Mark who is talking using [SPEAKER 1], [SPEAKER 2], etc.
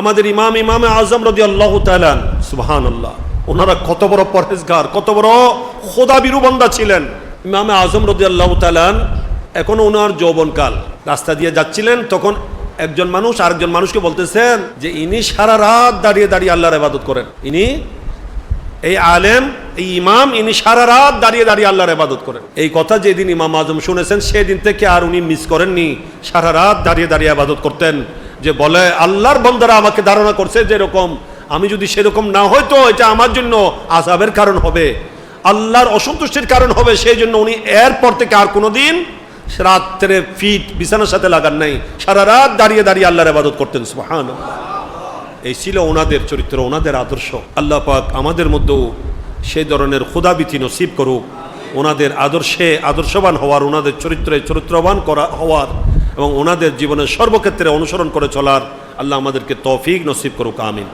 [SPEAKER 1] আমাদের ইমাম, ইমামে আজম রদি আল্লাহ তালান আল্লাহ ওনারা কত বড় পরহেজগার, কত বড় খোদা বিরুবন্দা ছিলেন। ইমামে আজম রদি আল্লাহ তালান এখন ওনার যৌবনকাল। রাস্তা দিয়ে যাচ্ছিলেন, তখন একজন মানুষ আরেকজন মানুষকে বলতেছেন যে, ইনি সারা রাত দাঁড়িয়ে দাঁড়িয়ে আল্লাহর ইবাদত করেন। ইনি, এই আলেম, এই ইমাম, ইনি সারা রাত দাঁড়িয়ে দাঁড়িয়ে আল্লাহর ইবাদত করেন। এই কথা যেদিন ইমাম আজম শুনেছেন, সেদিন থেকে আর উনি মিস করেননি। সারা রাত দাঁড়িয়ে দাঁড়িয়ে ইবাদত করতেন। যে বলে, আল্লাহর বন্দারা আমাকে ধারণা করছে যেরকম আমি যদি সেরকম না হয়তো এটা আমার জন্য আসাবের কারণ হবে। আল্লাহর অসন্তুষ্টির কারণ হবে, সেই জন্য উনি এরপর থেকে আর কোনোদিন রাত্রে ফিট বিছানার সাথে লাগান নাই। সারা রাত দাঁড়িয়ে দাঁড়িয়ে আল্লাহর আবাদত করতেন সুবহান এই ছিল ওনাদের চরিত্র, ওনাদের আদর্শ। আল্লাহ পাক আমাদের মধ্যেও সেই ধরনের ক্ষুদাবিতি নসিব করুক। ওনাদের আদর্শে আদর্শবান হওয়ার, ওনাদের চরিত্রে চরিত্রবান করা হওয়ার এবং ওনাদের জীবনের সর্বক্ষেত্রে অনুসরণ করে চলার আল্লাহ আমাদেরকে তৌফিক নসিব করুক আমিন।